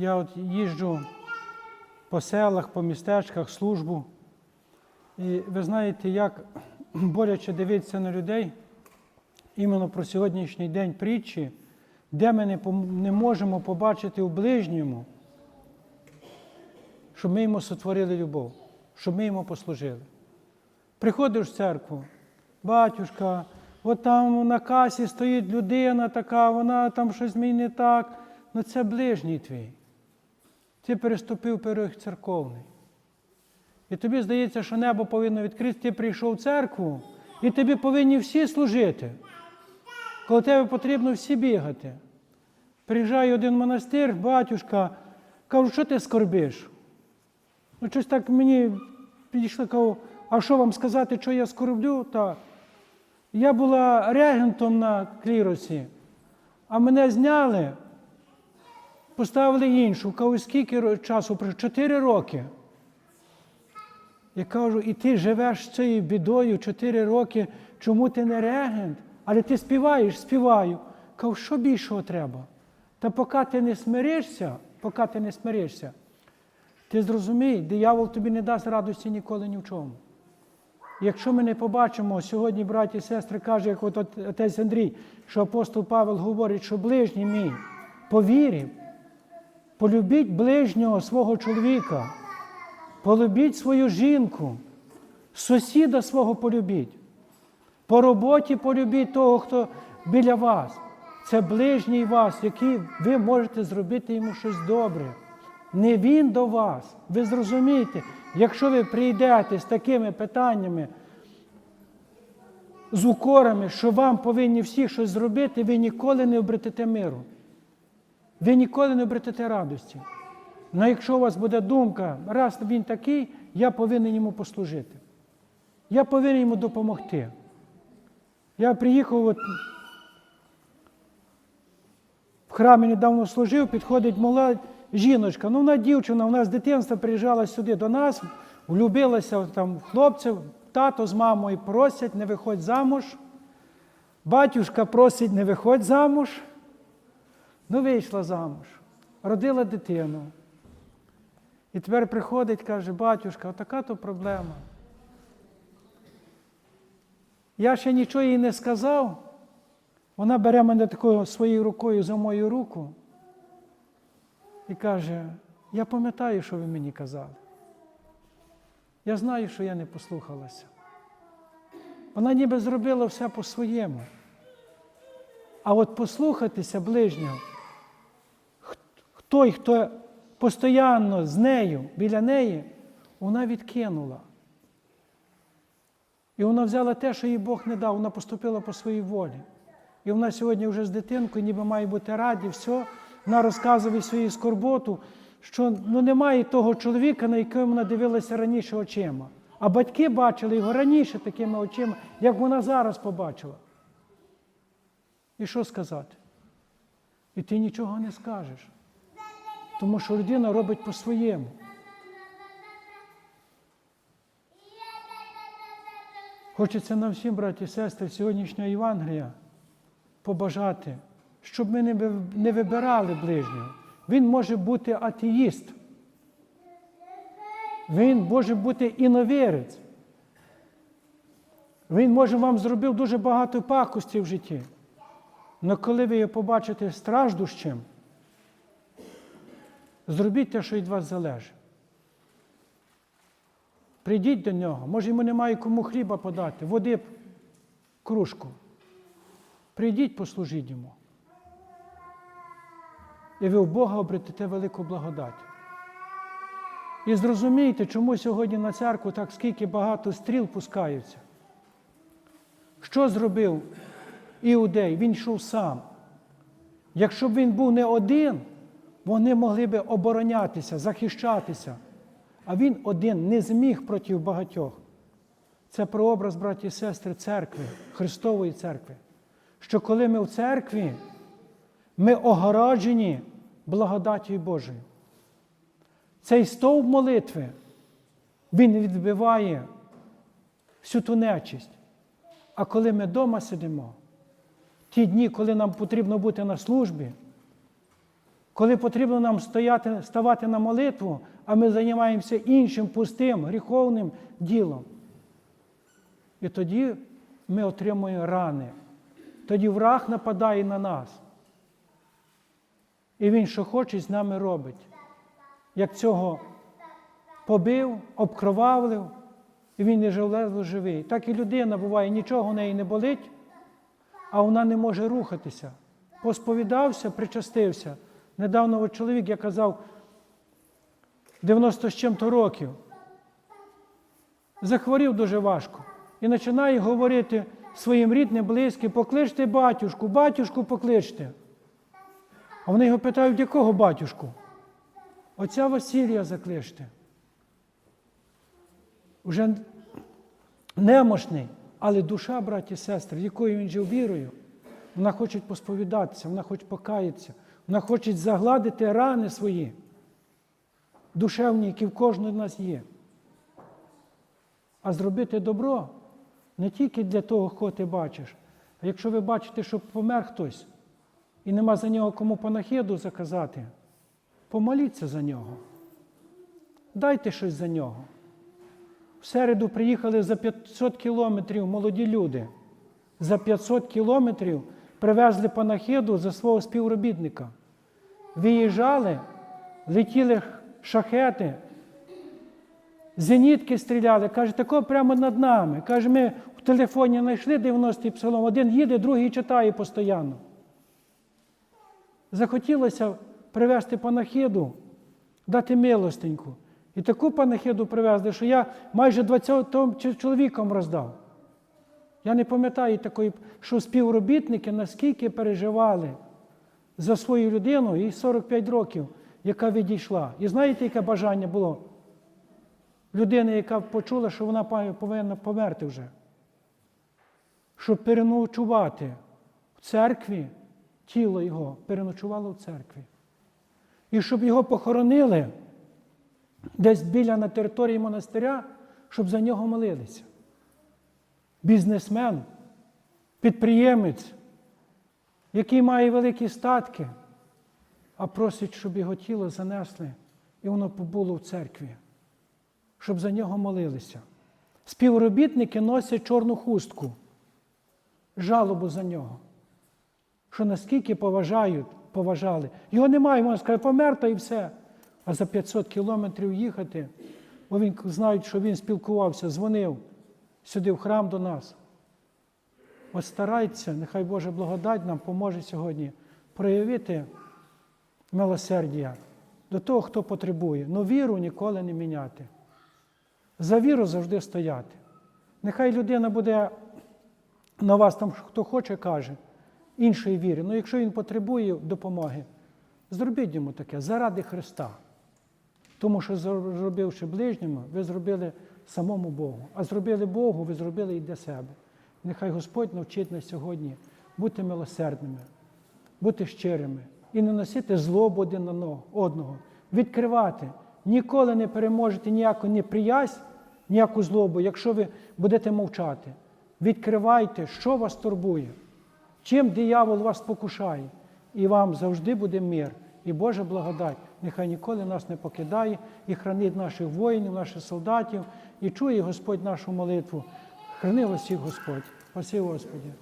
Я от їжджу по селах, по містечках, службу. І ви знаєте, як боляче дивитися на людей іменно про сьогоднішній день притчі, де ми не, можемо побачити у ближньому, щоб ми йому сотворили любов, щоб ми йому послужили. Приходиш в церкву, батюшка, от там на касі стоїть людина така, вона там щось мені не так. Ну це ближній твій. Ти переступив порог церковний. І тобі здається, що небо повинно відкрити, ти прийшов в церкву, і тобі повинні всі служити. Коли тебе потрібно всі бігати. Приїжджає один монастир, батюшка, кажу, що ти скорбиш? Ну, щось так мені підійшло, кажу, а що вам сказати, що я скорблю? Так. Я була регентом на кліросі, а мене зняли, поставили іншу. Кажу, скільки часу? Чотири роки. Я кажу, і ти живеш цією бідою чотири роки, чому ти не регент? Але ти співаєш, співаю. Кажу, що більшого треба? Та поки ти не смиришся, поки ти не смиришся, ти зрозумій, диявол тобі не дасть радості ніколи ні в чому. Якщо ми не побачимо, сьогодні, браті і сестри, каже, як от от отець Андрій, що апостол Павел говорить, що ближній мій повірив, полюбіть ближнього свого чоловіка, полюбіть свою жінку, сусіда свого полюбіть, по роботі полюбіть того, хто біля вас. Це ближній вас, який ви можете зробити йому щось добре. Не він до вас. Ви зрозумієте, якщо ви прийдете з такими питаннями, з укорами, що вам повинні всі щось зробити, ви ніколи не обретете миру. Ви ніколи не обретете радості. Але якщо у вас буде думка, раз він такий, я повинен йому послужити. Я повинен йому допомогти. Я приїхав от в храмі недавно служив, підходить мала жіночка. Ну, вона дівчина, вона з дитинства приїжджала сюди до нас, влюбилася там хлопців, тато з мамою просять, не виходь замуж. Батюшка просить, не виходь замуж. Ну, вийшла замуж, родила дитину. І тепер приходить, каже, батюшка, отака то проблема. Я ще нічого їй не сказав. Вона бере мене такою своєю рукою за мою руку і каже: я пам'ятаю, що ви мені казали. Я знаю, що я не послухалася. Вона ніби зробила все по-своєму. А от послухатися ближнього, той, хто постійно з нею, біля неї, вона відкинула. І вона взяла те, що їй Бог не дав, вона поступила по своїй волі. І вона сьогодні вже з дитинкою, ніби має бути раді, все. Вона розказує свою скорботу, що ну, немає того чоловіка, на якого вона дивилася раніше очима. А батьки бачили його раніше такими очима, як вона зараз побачила. І що сказати? І ти нічого не скажеш. Тому що людина робить по-своєму. Хочеться нам всім, браті і сестри, сьогоднішнього Євангелія побажати, щоб ми не вибирали ближнього. Він може бути атеїст. Він може бути іновірець. Він може вам зробив дуже багато пакостей в житті. Але коли ви його побачите страждущим, зробіть те, що від вас залежить. Прийдіть до нього. Може, йому немає кому хліба подати, води кружку. Прийдіть, послужіть йому. І ви в Бога обретете велику благодать. І зрозумійте, чому сьогодні на церкву так скільки багато стріл пускаються. Що зробив іудей? Він йшов сам. Якщо б він був не один, вони могли б оборонятися, захищатися. А він один не зміг проти багатьох. Це прообраз, браті і сестри, церкви, Христової церкви. Що коли ми в церкві, ми огороджені благодаттю Божою. Цей стовп молитви, він відбиває всю ту нечисть. А коли ми вдома сидимо, ті дні, коли нам потрібно бути на службі, коли потрібно нам стояти, ставати на молитву, а ми займаємося іншим пустим, гріховним ділом. І тоді ми отримуємо рани. Тоді враг нападає на нас. І він що хоче з нами робить. Як цього побив, обкровавлив, і він не живлезло живий. Так і людина буває, нічого в неї не болить, а вона не може рухатися. Посповідався, причастився. Недавно от чоловік, я казав, 90 з чим-то років, захворів дуже важко. І починає говорити своїм рідним, близьким, покличте батюшку, батюшку покличте. А вони його питають, якого батюшку? Отця Василія закличте. Уже немощний, але душа, браті і сестри, якою він жив вірою, вона хоче посповідатися, вона хоче покаятися, вона хоче загладити рани свої, душевні, які в кожного з нас є. А зробити добро не тільки для того, кого ти бачиш, а якщо ви бачите, що помер хтось, і нема за нього кому панахиду заказати, помоліться за нього. Дайте щось за нього. В середу приїхали за 500 кілометрів молоді люди. За 500 кілометрів привезли панахиду за свого співробітника. Виїжджали, летіли шахети, зенітки стріляли. Каже, тако прямо над нами. Каже, ми в телефоні знайшли 90-й псалом, один їде, другий читає постійно. Захотілося привезти панахиду, дати милостеньку. І таку панахиду привезли, що я майже 20 чоловікам роздав. Я не пам'ятаю такої, що співробітники наскільки переживали за свою людину їй 45 років, яка відійшла. І знаєте, яке бажання було? Людини, яка почула, що вона повинна померти вже. Щоб переночувати в церкві, тіло його переночувало в церкві. І щоб його похоронили десь біля на території монастиря, щоб за нього молилися. Бізнесмен, підприємець, який має великі статки, а просить, щоб його тіло занесли, і воно побуло в церкві, щоб за нього молилися. Співробітники носять чорну хустку, жалобу за нього. Що наскільки поважають, поважали. Його немає, можна сказати, помер та і все. А за 500 кілометрів їхати, бо він знають, що він спілкувався, дзвонив сюди в храм до нас. От старайтеся, нехай Божа благодать нам поможе сьогодні проявити милосердя до того, хто потребує. Но віру ніколи не міняти. За віру завжди стояти. Нехай людина буде на вас там, хто хоче, каже, іншої віри. Ну якщо він потребує допомоги, зробіть йому таке заради Христа. Тому що, зробивши ближньому, ви зробили самому Богу. А зробили Богу, ви зробили і для себе. Нехай Господь навчить нас сьогодні бути милосердними, бути щирими і не носити злобу один на одного, відкривати. Ніколи не переможете ніяку неприязнь, ніяку злобу, якщо ви будете мовчати. Відкривайте, що вас турбує, чим диявол вас покушає, і вам завжди буде мир і Божа благодать. Нехай ніколи нас не покидає і хранить наших воїнів, наших солдатів, і чує Господь нашу молитву. Храни вас всіх Господь. Спасибо, Господі.